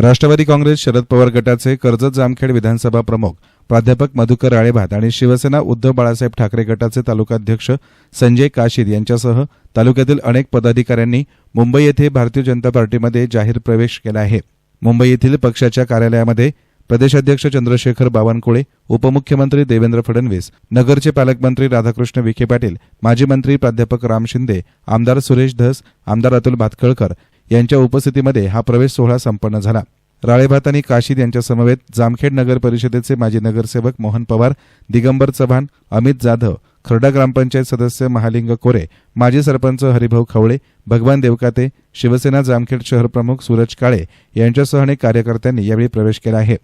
राष्ट्रवादी काँग्रेस शरद पवार गटाचे कर्जत जामखेड विधानसभा प्रमुख प्राध्यापक मधुकर राळेभात आणि शिवसेना उद्धव बाळासाहेब ठाकरे गटाचे तालुकाध्यक्ष संजय काशीद यांच्यासह तालुक्यातील अनेक पदाधिकाऱ्यांनी मुंबई येथे भारतीय जनता पार्टीमध्ये जाहीर प्रवेश केला आहे. मुंबई येथील पक्षाच्या कार्यालयामध्ये प्रदेशाध्यक्ष चंद्रशेखर बावनकुळे उपमुख्यमंत्री देवेंद्र फडणवीस नगरचे पालकमंत्री राधाकृष्ण विखे पाटील माजी मंत्री प्राध्यापक राम शिंदे आमदार सुरेश धस आमदार अतुल भातखळकर यांच्या उपस्थितीमध्ये हा प्रवेश सोहळा संपन्न झाला. राळेभात आणि काशीद यांच्यासमवेत जामखेड नगर परिषदेचे माजी नगरसेवक मोहन पवार दिगंबर चव्हाण अमित जाधव खर्डा ग्रामपंचायत सदस्य महालिंग कोरे माजी सरपंच हरिभाऊ खवळे भगवान देवकाते शिवसेना जामखेड शहर प्रमुख सूरज काळे यांच्यासह अनेक कार्यकर्त्यांनी यावेळी प्रवेश केला आहे.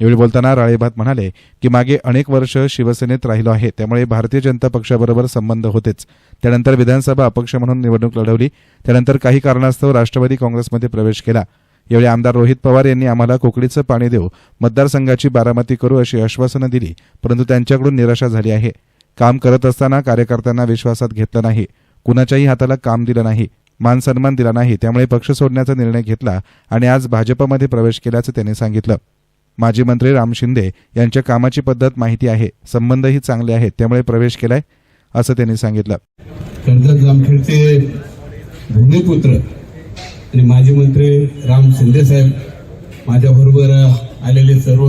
यावेळी बोलताना राळेभात म्हणाले की मागे अनेक वर्ष शिवसेनेत राहिलो आहे त्यामुळे भारतीय जनता पक्षाबरोबर संबंध होतेच. त्यानंतर विधानसभा अपक्ष म्हणून निवडणूक लढवली. त्यानंतर काही कारणास्तव राष्ट्रवादी काँग्रेसमध्ये प्रवेश केला. यावेळी आमदार रोहित पवार यांनी आम्हाला कोकणीचं पाणी देऊ मतदारसंघाची बारामती करू अशी आश्वासनं दिली परंतु त्यांच्याकडून निराशा झाली आहे. काम करत असताना कार्यकर्त्यांना विश्वासात घेतलं नाही. कुणाच्याही हाताला काम दिलं नाही. मान सन्मान दिला नाही. त्यामुळे पक्ष सोडण्याचा निर्णय घेतला आणि आज भाजपमध्ये प्रवेश केल्याचं त्यांनी सांगितलं. माजी मंत्री राम शिंदे यांच्या कामाची पद्धत माहिती आहे. संबंधही चांगले आहेत. त्यामुळे प्रवेश केलाय असं त्यांनी सांगितलं. कर्जत जामखेडचे भूमिपुत्र आणि माजी मंत्री राम शिंदे साहेब माझ्याबरोबर आलेले सर्व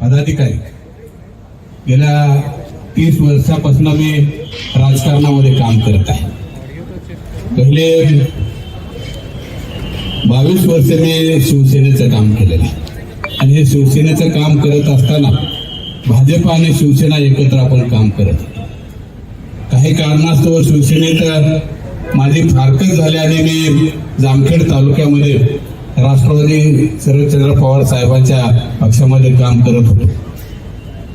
पदाधिकारी. गेल्या तीस वर्षापासून मी राजकारणामध्ये काम करत आहे. पहिले बावीस वर्ष मी शिवसेनेचं काम केलेलं आहे. आणि हे शिवसेनेचं काम करत असताना भाजप आणि शिवसेना एकत्र आपण काम करत काही कारणास्तव शिवसेनेत माझी फारकत झाली आणि मी जामखेड तालुक्यामध्ये राष्ट्रवादी शरदचंद्र पवार साहेबांच्या पक्षामध्ये काम करत होतो.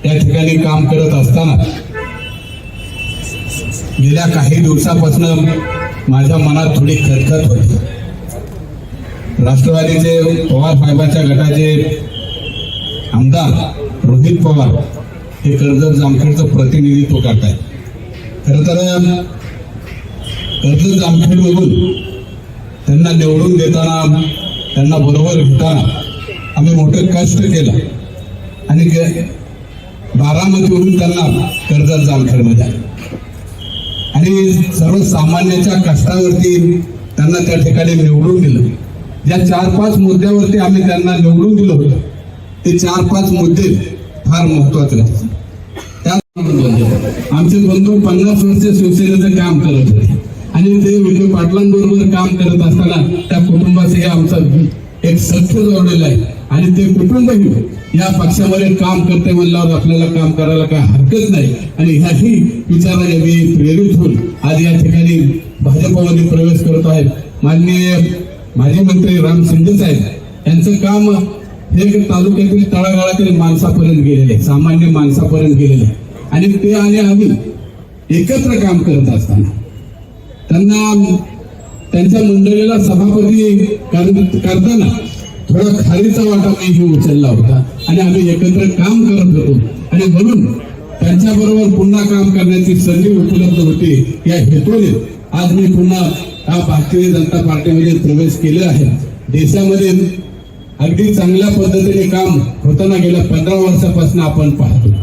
त्या ठिकाणी काम करत असताना गेल्या काही दिवसापासून माझ्या मनात थोडी खतखत होती. राष्ट्रवादीचे पवार साहेबांच्या गटाचे आमदार रोहित पवार हे कर्जत जामखेडचं प्रतिनिधित्व करतायत. खरं तर कर्जत जामखेडमधून त्यांना निवडून देताना त्यांना बरोबर घेताना आम्ही मोठं कष्ट केलं. आणि बारामतीवरून त्यांना कर्जत जामखेडमध्ये आलं. आणि सर्वसामान्याच्या कष्टावरती त्यांना त्या ठिकाणी निवडून दिलं. ज्या चार पाच मुद्द्यावरती आम्ही त्यांना निवडून दिलं होतं ते चार पाच मुद्दे फार महत्त्वाचे त्या आमचे बंधू पन्नास वर्ष शिवसेनेचं काम करत होते. आणि ते विखे पाटलांबरोबर काम करत असताना त्या कुटुंबाचे आमचा एक सख्य जोडलेलं आहे. आणि ते कुटुंबही या पक्षामध्ये काम करते म्हणल्यावर आपल्याला काम करायला काय हरकत नाही. आणि ह्याही विचाराने मी प्रेरित होऊन आज या ठिकाणी भाजपमध्ये प्रवेश करत आहे. माननीय माजी मंत्री राम शिंदे साहेब यांचं काम हे तालुक्यातील तळागाळातील माणसापर्यंत गेलेले सामान्य माणसापर्यंत गेलेले आणि ते आणि आम्ही एकत्र काम करत असताना त्यांना त्यांच्या मंडळीला सभापती कर- करताना थोडा खारीचा वाटा मी उचलला होता. आणि आम्ही एकत्र काम करत होतो. आणि म्हणून त्यांच्याबरोबर पुन्हा काम करण्याची संधी उपलब्ध होती या हेतूने आज मी पुन्हा भारतीय जनता पार्टीमध्ये प्रवेश केले आहे. देशामध्ये अगदी चांगल्या पद्धतीने काम होताना गेल्या पंधरा वर्षापासून आपण पाहतो.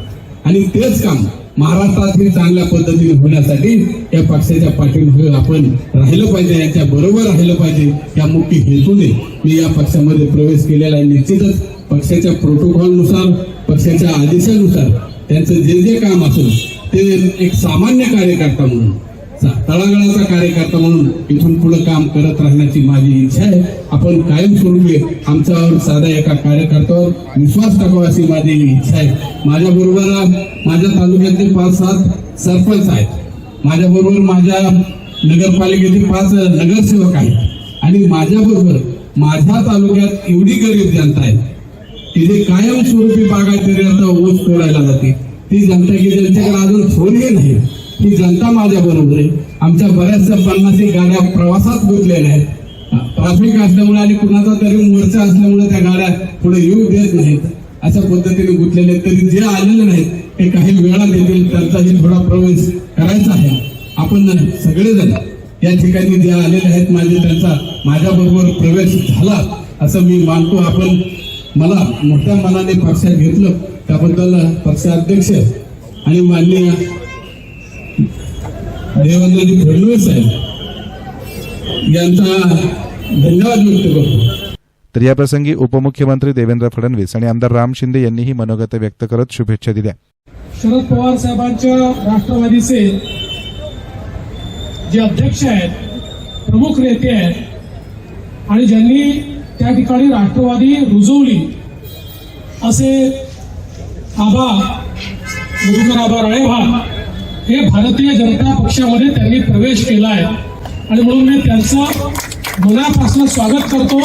आणि तेच काम महाराष्ट्रातही चांगल्या पद्धतीने होण्यासाठी या पक्षाच्या पाठीमागे आपण राहिलं पाहिजे यांच्या बरोबर राहिलं पाहिजे. या मुख्य हेतूने मी या पक्षामध्ये प्रवेश केलेला आहे. निश्चितच पक्षाच्या प्रोटोकॉलनुसार पक्षाच्या आदेशानुसार त्यांचं जे जे काम असेल ते एक सामान्य कार्यकर्ता म्हणून तळागाळाचा कार्यकर्ता म्हणून इथून पुढे काम करत राहण्याची माझी इच्छा आहे. आपण कायमस्वरूपी आमच्यावर साध्या एका कार्यकर्त्यावर विश्वास टाकावा अशी माझी इच्छा आहे. माझ्याबरोबर माझ्या तालुक्यातले पाच सात सरपंच आहेत. माझ्याबरोबर माझ्या नगरपालिकेतील पाच नगरसेवक आहेत. आणि माझ्याबरोबर माझ्या तालुक्यात एवढी गरीब जनता आहे. की जे कायमस्वरूपी बागायतरी आता ऊस तोडायला जाते. ती जनता की ज्यांच्याकडे अजून सोडली नाही. ही जनता माझ्या बरोबर आहे. आमच्या बऱ्याचशा पन्नास गाड्या प्रवासात गुंतलेल्या आहेत. ट्रॅफिक असल्यामुळे आणि कुणाचा तरी मोर्चा असल्यामुळे त्या गाड्या पुढे येऊ देत नाहीत. अशा पद्धतीने गुंतलेले आहेत. तरी जे आलेले नाहीत ते काही वेळा देतील त्यांचाही थोडा प्रवेश करायचा आहे. आपण सगळेजण या ठिकाणी जे आलेले आहेत माझे त्यांचा माझ्याबरोबर प्रवेश झाला असं मी मानतो. आपण मला मोठ्या मनाने पक्षात घेतलं. त्याबद्दल पक्षाध्यक्ष आणि माननीय देवेंद्रजी फडणवीस साहेब. यांचा धन्यवाद व्यक्त करतो. तर याप्रसंगी उपमुख्यमंत्री देवेंद्र फडणवीस आणि आमदार राम शिंदे यांनीही मनोगत व्यक्त करत शुभेच्छा दिल्या. शरद पवार साहेबांच्या राष्ट्रवादीचे जे अध्यक्ष आहेत प्रमुख नेते आहेत आणि ज्यांनी त्या ठिकाणी राष्ट्रवादी रुजवली असे आबा मधुकर आबा राळेभा हे भारतीय जनता पक्षामध्ये त्यांनी प्रवेश केला आहे आणि म्हणून मी त्यांचं मनापासून स्वागत करतो.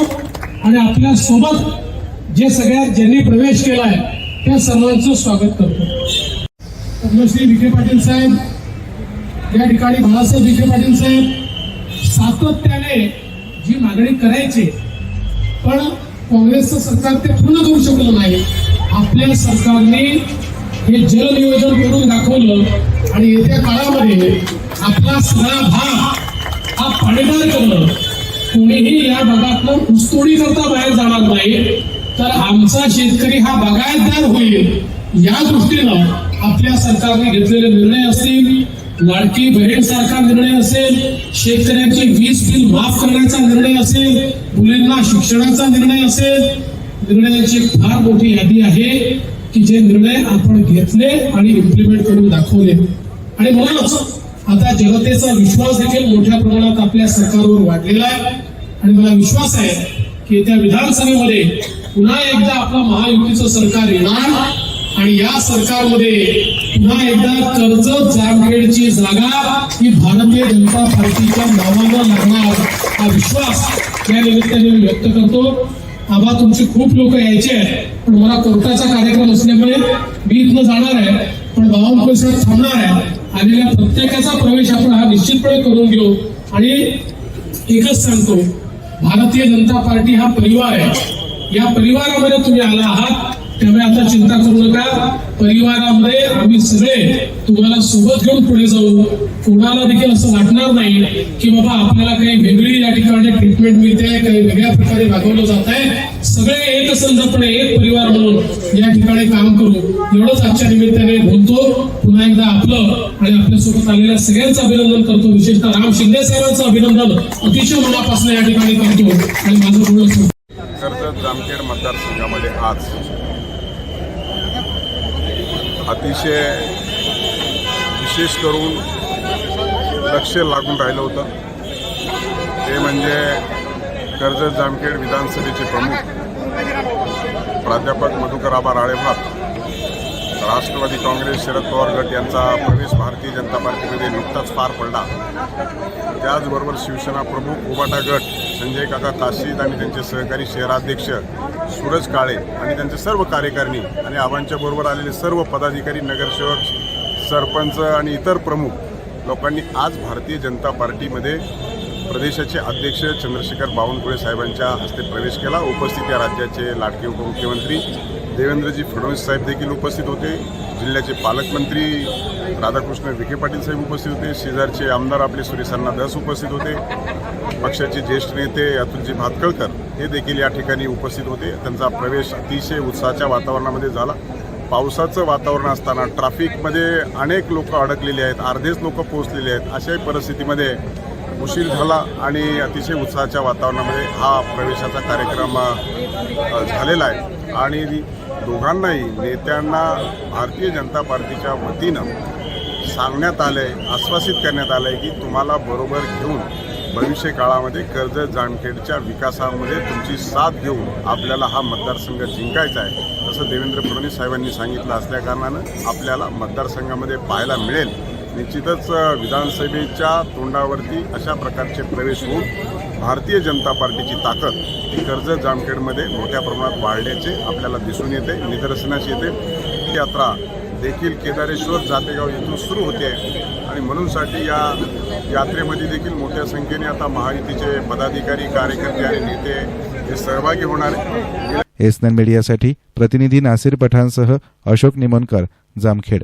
आणि आपल्यासोबत जे सगळ्यात ज्यांनी प्रवेश केला आहे त्या सर्वांचं स्वागत करतो. पद्मश्री विखे पाटील साहेब या ठिकाणी बाळासाहेब विखे पाटील साहेब सातत्याने जी मागणी करायची पण काँग्रेसचं सरकार ते पूर्ण करू शकलं नाही. आपल्या सरकारने हे जलनियोजन करून दाखवलं आणि येत्या काळामध्ये आपला सगळा भाग हा पाणीदार करणं. कोणीही या भागातनं ऊसतोडी करता बाहेर जाणार नाही. तर आमचा शेतकरी हा बागायतदार होईल. या दृष्टीनं आपल्या सरकारने घेतलेले निर्णय असतील लाडकी बहीण सारखा निर्णय असेल शेतकऱ्यांचे वीज बिल माफ करण्याचा निर्णय असेल मुलींना शिक्षणाचा निर्णय असेल निर्णयाची फार मोठी यादी आहे. की जे निर्णय आपण घेतले आणि इम्प्लिमेंट करून दाखवले. आणि म्हणूनच आता जनतेचा विश्वास देखील मोठ्या प्रमाणात आपल्या सरकारवर वाढलेला आहे. आणि मला विश्वास आहे की येत्या विधानसभेमध्ये पुन्हा एकदा आपलं महायुतीचं सरकार येणार आणि या सरकारमध्ये पुन्हा एकदा कर्जत जामखेडची जागा ही भारतीय जनता पार्टीच्या नावानं लागणार. हा विश्वास या निमित्ताने मी व्यक्त करतो. आबा तुमचे खूप लोक यायचे आहेत पण मला कोर्टाचा कार्यक्रम असल्यामुळे मी इथनं जाणार आहे. पण बावनकुळे साहेब थांबणार आहे. आलेल्या प्रत्येकाचा प्रवेश आपण हा निश्चितपणे करून घेऊ. आणि एकच सांगतो भारतीय जनता पार्टी हा परिवार आहे. या परिवारामध्ये तुम्ही आला आहात. त्यामुळे आता चिंता करू नका. परिवारामध्ये आम्ही सगळे तुम्हाला सोबत घेऊन पुढे जाऊ. कोणाला देखील असं वाटणार नाही की बाबा आपल्याला काही वेगळी या ठिकाणी ट्रीटमेंट मिळते काही वेगळ्या प्रकारे वागवलं जात आहे. सगळे एक संघपणे एक परिवार म्हणून या ठिकाणी काम करू. एवढंच आजच्या निमित्ताने बोलतो. पुन्हा एकदा आपलं आणि आपल्यासोबत आलेल्या सगळ्यांचं अभिनंदन करतो. विशेषतः राम शिंदे साहेबांचं अभिनंदन अतिशय मनापासून या ठिकाणी करतो. आणि माझं कर्जत जामखेड मतदारसंघामध्ये आज अतिशय विशेष करून लक्ष लागून राहिलं होतं. ते म्हणजे कर्जत जामखेड विधानसभेचे प्रमुख प्राध्यापक मधुकर आबा राळेभात. राष्ट्रवादी काँग्रेस शरद पवार गट यांचा प्रवेश भारतीय जनता पार्टीमध्ये नुकताच पार पडला. त्याचबरोबर शिवसेना प्रमुख उबाटा गट संजय काका काशीद आणि त्यांचे सहकारी शहराध्यक्ष सूरज काळे आणि त्यांचे सर्व कार्यकारिणी आणि आबांच्या बरोबर आलेले सर्व पदाधिकारी नगरसेवक सरपंच आणि इतर प्रमुख लोकांनी आज भारतीय जनता पार्टीमध्ये प्रदेशाचे अध्यक्ष चंद्रशेखर बावनकुळे साहेबांच्या हस्ते प्रवेश केला. उपस्थित या राज्याचे लाडके उपमुख्यमंत्री देवेंद्रजी फडणवीस साहेब देखील उपस्थित होते. जिल्ह्याचे पालकमंत्री राधाकृष्ण विखे पाटील साहेब उपस्थित होते. शेजारचे आमदार आपले सुरेशांना दास उपस्थित होते. पक्षाचे ज्येष्ठ नेते अतुलजी भातकळकर हे देखील या ठिकाणी उपस्थित होते. त्यांचा प्रवेश अतिशय उत्साहाच्या वातावरणामध्ये झाला. पावसाचं वातावरण असताना ट्रॅफिकमध्ये अनेक लोक अडकलेले आहेत अर्धेच लोक पोहोचलेले आहेत. अशाही परिस्थितीमध्ये उशीर झाला आणि अतिशय उत्साहाच्या वातावरणामध्ये हा प्रवेशाचा कार्यक्रम झालेला आहे. आणि दोघांनाही नेत्यांना भारतीय जनता पार्टीच्या वतीनं सांगण्यात आलं आहे आश्वासित करण्यात आलं आहे की तुम्हाला बरोबर घेऊन भविष्य काळामध्ये कर्जत जामखेडच्या विकासामध्ये तुमची साथ घेऊन आपल्याला हा मतदारसंघ जिंकायचा आहे. असं देवेंद्र फडणवीस साहेबांनी सांगितलं असल्याकारणानं आपल्याला मतदारसंघामध्ये पाहायला मिळेल. निश्चितच विधानसभेच्या तोंडावरती अशा प्रकारचे प्रवेश होऊन भारतीय जनता पार्टीची ताकद ही कर्जत जामखेडमध्ये मोठ्या प्रमाणात वाढल्याचे आपल्याला दिसून येते निदर्शनास येते. ही यात्रा देखील केदारेश्वर जातेगाव येथून सुरू होते आणि म्हणूनसाठी या यात्रेमध्ये देखील मोठ्या संख्येने आता महायुतीचे पदाधिकारी कार्यकर्ते आणि नेते हे सहभागी होणार आहे एस मीडियासाठी प्रतिनिधी नासिर पठाणसह अशोक निमोनकर जामखेड.